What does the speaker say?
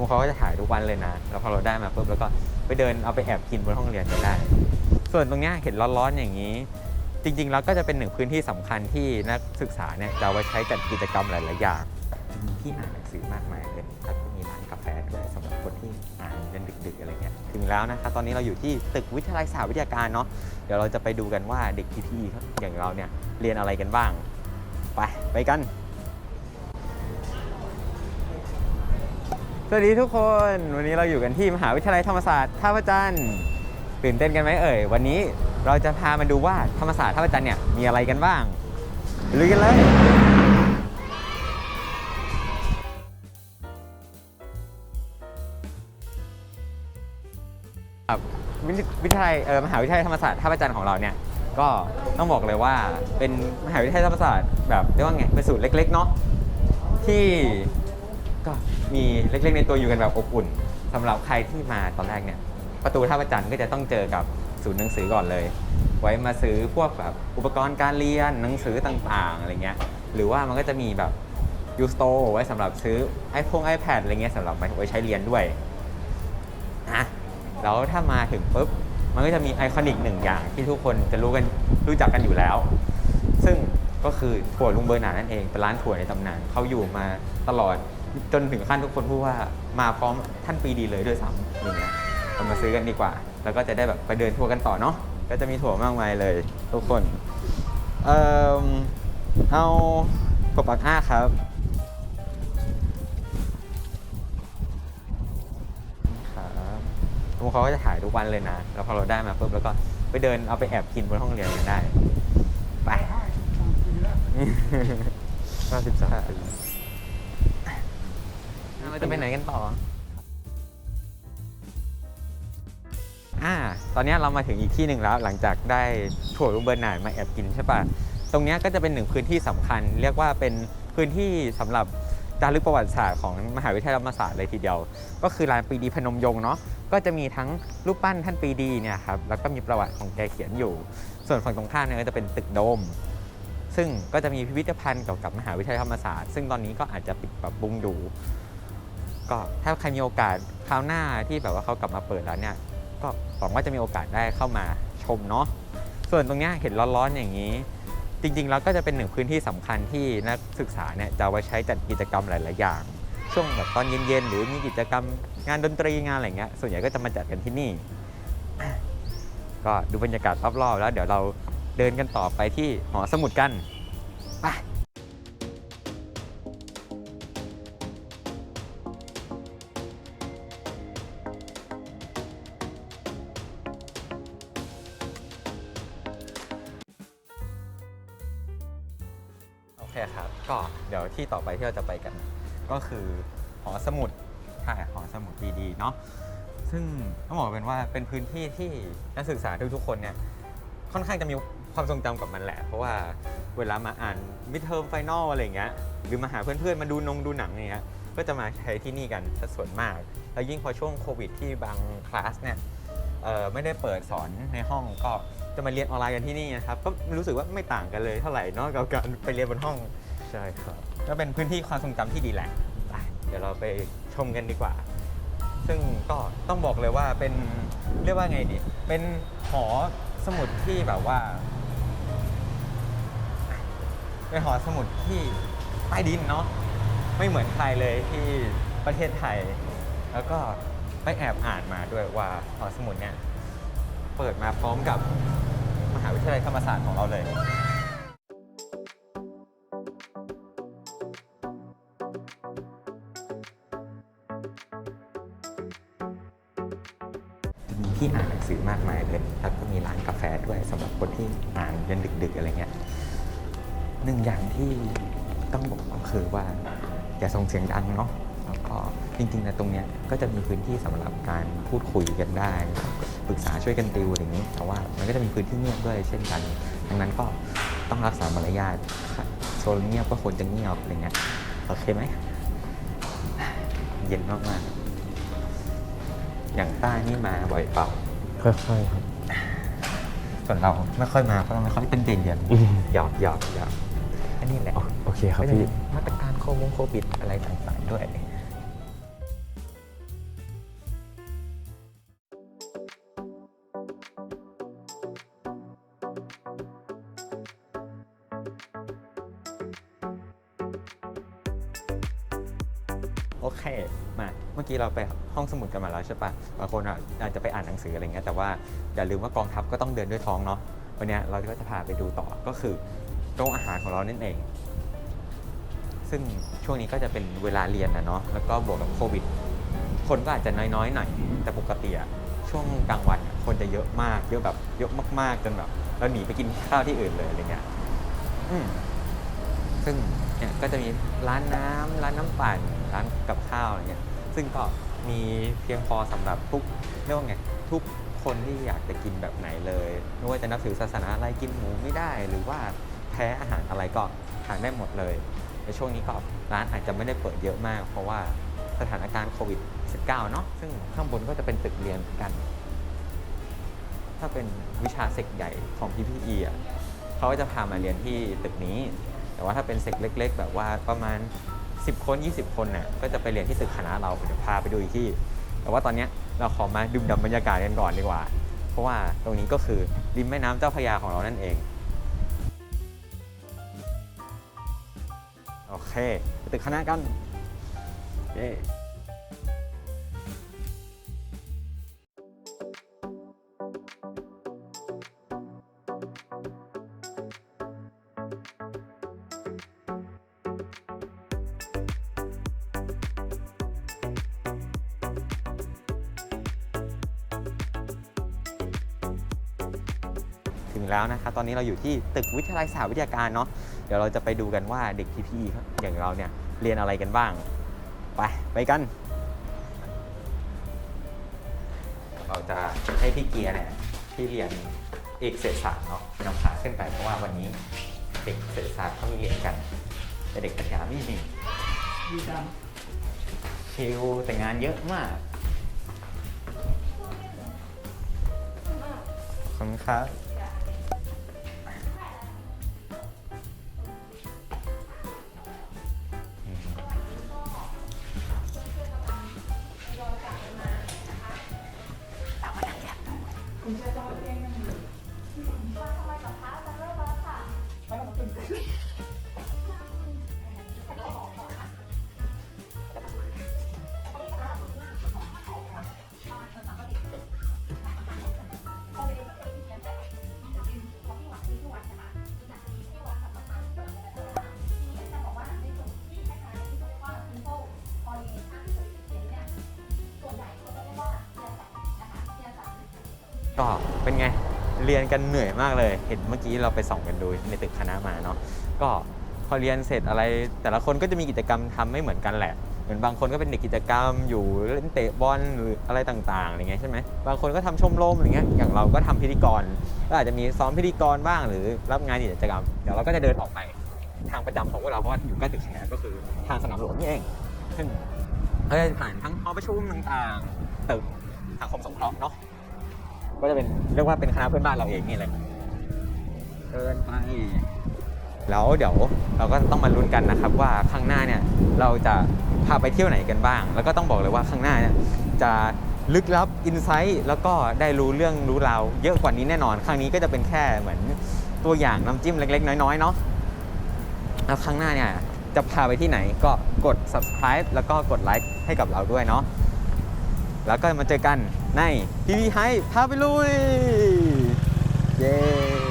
ลุงเขาก็จะถ่ายทุกวันเลยนะ แล้วพอเราได้มาปุ๊บแล้วก็ไปเดินเอาไปแอบกินบนห้องเรียนกันได้ ส่วนตรงนี้เห็นร้อนๆอย่างนี้ จริงๆแล้วก็จะเป็นหนึ่งพื้นที่สำคัญที่นักศึกษาเนี่ยจะเอาไว้ใช้จัดกิจกรรมหลายๆอย่างมีที่อ่านหนังสือมากมายเลยแล้วก็มีร้านกาแฟด้วยสำหรับคนที่อ่านกันดึกๆอะไรเงี้ยถึงแล้วนะครับตอนนี้เราอยู่ที่ตึกวิทยาลัยสหวิทยาการเนาะเดี๋ยวเราจะไปดูกันว่าเด็กพี่ๆอย่างเราเนี่ยเรียนอะไรกันบ้าง ไปไปกัน สวัสดีทุกคนวันนี้เราอยู่กันที่มหาวิทยาลัยธรรมศาสตร์ท่าพระจันทร์ตื่นเต้นกันไหมเอ่ย วันนี้เราจะพามาดูว่าธรรมศาสตร์ท่าพระจันทร์เนี่ยมีอะไรกันบ้างลุยกันเลยครับวิทวิทยาลัยเออมหาวิทยาลัยธรรมศาสตร์ท่าพระจันทร์ของเราเนี่ยก็ต้องบอกเลยว่าเป็นมหาวิทยาลัยธรรมศาสตร์แบบเรียกว่าไงเป็นสูตรเล็กๆเนาะที่ ก็มีเล็กๆ ในตัวอยู่กันแบบอบอุ่นสำหรับใครที่มาตอนแรกเนี่ย ประตูท่าประจันทร์ก็จะต้องเจอกับศูนย์หนังสือก่อนเลย ไว้มาซื้อพวกแบบอุปกรณ์การเรียนหนังสือต่างๆอะไรเงี้ยหรือว่ามันก็จะมีแบบยูสโตไว้สำหรับซื้อไอพงไอแพดอะไรเงี้ยสำหรับไว้ใช้เรียนด้วยนะแล้วถ้ามาถึงปุ๊บมันก็จะมีไอคอนิกหนึ่งอย่างที่ทุกคนจะรู้กันรู้จักกันอยู่แล้ว ซึ่งก็คือถั่วลุงเบอร์นานั่นเองเป็นร้านถั่วในตำนานเขาอยู่มาตลอด จนถึงขั้นทุกคนพูดว่ามาพร้อมท่านปีดีเลยด้วยซ้ำอย่างเงี้ยเรามาซื้อกันดีกว่า แล้วก็จะได้แบบไปเดินทัวร์กันต่อเนาะก็จะมีถั่วมากมายเลย ทุกคนเออเอาถั่วปักอ้าครับ ครับลุงเขาก็จะถ่ายทุกวันเลยนะ แล้วพอเราได้มาปุ๊บแล้วก็ไปเดินเอาไปแอบกินบนห้องเรียนกันได้ ไป53ปีเราม จะไปไหนกันต่อ อ่า ตอนนี้เรามาถึงอีกที่หนึ่งแล้ว หลังจากได้ถั่วลุงเบอร์นาร์ดมาแอบกินใช่ปะตรงนี้ก็จะเป็นหนึ่งพื้นที่สำคัญ เรียกว่าเป็นพื้นที่สำหรับจารึกประวัติศาสตร์ของมหาวิทยาลัยธรรมศาสตร์เลยทีเดียว ก็คือลานปีดีพนมยงค์เนาะ ก็จะมีทั้งรูปปั้นท่านปีดีเนี่ยครับ แล้วก็มีประวัติของแกเขียนอยู่ ส่วนฝั่งตรงข้ามเนี่ยก็จะเป็นตึกโดม ซึ่งก็จะมีพิพิธภัณฑ์เกี่ยวกับมหาวิทยาลัยธรรมศาสตร์ ซึ่งตอนนี้ก็อาจจะปิดปรับปรุงอยู่ ก็ถ้าใครมีโอกาสคราวหน้าที่แบบว่าเขากลับมาเปิดแล้วเนี่ย ก็หวังว่าจะมีโอกาสได้เข้ามาชมเนาะส่วนตรงเนี้ยเห็นร้อนๆอย่างนี้ จริง ๆ แล้วก็จะเป็นหนึ่งพื้นที่สำคัญที่นักศึกษาเนี่ยจะเอาไว้ใช้จัดกิจกรรมหลาย ๆ อย่าง ช่วงแบบตอนเย็น ๆ หรือมีกิจกรรมงานดนตรีงานอะไรเงี้ยส่วนใหญ่ก็จะมาจัดกันที่นี่ ก็ดูบรรยากาศรอบๆแล้ว เดี๋ยวเราเดินกันต่อไปที่หอสมุดกันไป คครับ ก็เดี๋ยวที่ต่อไปที่เราจะไปกัน ก็คือหอสมุดใช่หอสมุดดีๆเนาะซึ่งต้องบอกเป็นว่าเป็นพื้นที่ที่นักศึกษาทุกๆคนเนี่ยค่อนข้างจะมีความทรงจำกับมันแหละ เพราะว่าเวลามาอ่านมิดเทอมไฟนอลอะไรเงี้ยหรือมาหาเพื่อนๆมาดูนงดูหนังอย่างเงี้ยก็จะมาใช้ที่นี่กันส่วนมาก แล้วยิ่งพอช่วงโควิดที่บางคลาสเนี่ย เอ่อไม่ได้เปิดสอนในห้องก็จะมาเรียนออนไลน์กันที่นี่นะครับก็รู้สึกว่าไม่ต่างกันเลยเท่าไหร่เนอกกับการไปเรียนบนห้องใช่ครับ ก็เป็นพื้นที่ความทรงจำที่ดีแหละไปเดี๋ยวเราไปชมกันดีกว่า ซึ่งก็ต้องบอกเลยว่าเป็นเรียกว่าไงดี เป็นหอสมุดที่แบบว่า เป็นหอสมุดที่ใต้ดินเนาะไม่เหมือนใครเลยที่ประเทศไทย แล้วก็ ไปแอบอ่านมาด้วยว่าหอสมุดเนี่ยเปิดมาพร้อมกับมหาวิทยาลัยธรรมศาสตร์ของเราเลยมีที่อ่านหนังสือมากมายเลยแล้วก็มีร้านกาแฟด้วยสำหรับคนที่อ่านยันดึก ๆ อะไรเงี้ยหนึ่งอย่างที่ต้องบอกก็คือว่าอย่าส่งเสียงดังเนาะ จริงๆนะตรงเนี้ยก็จะมีพื้นที่สำหรับการพูดคุยกันได้ปรึกษาช่วยกันติวอะไรอย่างนี้ แต่ว่ามันก็จะมีพื้นที่เงียบด้วยเช่นกัน ดังนั้นก็ต้องรักษามารยาทค่ะโซนเงียบก็ควรจะเงียบอะไรเงี้ยโอเคไหมเย็นมากๆอย่างใต้นี่มาบ่อยเปล่าค่อยๆครับส่วนเราไม่ค่อยมาเพราะเราไม่ค่อยเป็นเย็นเย็นอืมหยอกหยอกหยอกอันนี้แหละโอเคครับก็จะพี่มีมาตรการโควงโควิดอะไรต่างๆด้วย โอเค มา เมื่อกี้เราไปห้องสมุดกันมาแล้วใช่ปะบางคนอะอาจจะไปอ่านหนังสืออะไรเงี้ย แต่ว่าอย่าลืมว่ากองทัพก็ต้องเดินด้วยท้องเนาะ วันนี้เราก็จะพาไปดูต่อ ก็คือโรงอาหารของเรานั่นเอง ซึ่งช่วงนี้ก็จะเป็นเวลาเรียนนะเนาะ แล้วก็บวกกับโควิด คนก็อาจจะน้อยๆหน่อย แต่ปกติอะช่วงกลางวันคนจะเยอะมาก เยอะแบบเยอะมากๆจนแบบเราหนีไปกินข้าวที่อื่นเลยอะไรเงี้ยอืมซึ่งเนี่ยก็จะมีร้านน้ำร้านน้ำปั่น ร้านกับข้าวอะไรเงี้ยซึ่งก็มีเพียงพอสำหรับทุกเรียกว่าไงทุกคนที่อยากจะกินแบบไหนเลยไม่ว่าจะนับถือศาสนาอะไรกินหมูไม่ได้ หรือว่าแพ้อาหารอะไรก็ทานได้หมดเลยในช่วงนี้ก็ร้านอาจจะไม่ได้เปิดเยอะมาก เพราะว่าสถานการณ์โควิด -19 เนาะซึ่งข้างบนก็จะเป็นตึกเรียนกัน ถ้าเป็นวิชาเซกใหญ่ของ PPE อะเขาก็จะพามาเรียนที่ตึกนี้ แต่ว่าถ้าเป็นเซกเล็ก ๆ แบบว่าประมาณ 10 คน 20 คนน่ะก็จะไปเรียนที่ตึกคณะเราเดี๋ยวพาไปดูอีกที่ แต่ว่าตอนเนี้ยเราขอมาดื่มด่ำบรรยากาศกันก่อนดีกว่า เพราะว่าตรงนี้ก็คือริมแม่น้ำเจ้าพระยาของเรานั่นเองโอเคตึกคณะกันเย้ ถึงแล้วนะครับตอนนี้เราอยู่ที่ตึกวิทยาลัยสหวิทยาการเนาะเดี๋ยวเราจะไปดูกันว่าเด็กพี่ๆอย่างเราเนี่ยเรียนอะไรกันบ้าง ไปไปกัน เราจะให้พี่เกียร์เนี่ยที่เรียนเอกเศรษฐศาสตร์เนาะนำพาขึ้นไปเพราะว่าวันนี้เด็กเศรษฐศาสตร์เขามีเรียนกันแต่เด็กปัญญาไม่มีดีจังชิลแต่งานเยอะมากขอบคุณครับ ก็เป็นไงเรียนกันเหนื่อยมากเลย เห็นเมื่อกี้เราไปส่องกันดูในตึกคณะมาเนาะก็พอเรียนเสร็จอะไร แต่ละคนก็จะมีกิจกรรมทำไม่เหมือนกันแหละเหมือนบางคนก็เป็นเด็กกิจกรรมอยู่เล่นเตะบอลหรืออะไรต่างๆอะไรเงี้ยใช่ไหมบางคนก็ทำชมรมอะไรเงี้ยอย่างเราก็ทำพิธีกรก็อาจจะมีซ้อมพิธีกรบ้างหรือรับงานกิจกรรมเดี๋ยวเราก็จะเดินออกไปทางประจำของพวกเราเพราะว่าอยู่ใกล้ตึกคณะก็คือทางสนามหลวงนี่เองซึ่งเราจะผ่านทั้งหอประชุมต่างๆตึกสังคมสงเคราะห์เนาะ ก็จะเป็นเรียกว่าเป็นคณะเพื่อนบ้านเราเองนี่แหละเดินไปแล้วเดี๋ยวเราก็ต้องมาลุ้นกันนะครับว่าข้างหน้าเนี่ยเราจะพาไปเที่ยวไหนกันบ้าง แล้วก็ต้องบอกเลยว่าข้างหน้าเนี่ยจะลึกลับอินไซต์แล้วก็ได้รู้เรื่องรู้ราวเยอะกว่านี้แน่นอน ครั้งนี้ก็จะเป็นแค่เหมือนตัวอย่างน้ำจิ้มเล็ก ๆ น้อยๆเนาะแล้วข้างหน้าเนี่ยจะพาไปที่ไหนก็กด subscribe แล้วก็กดไลค์ให้กับเราด้วยเนาะแล้วก็มาเจอกัน ในพีพีไฮพาไปลุย เย้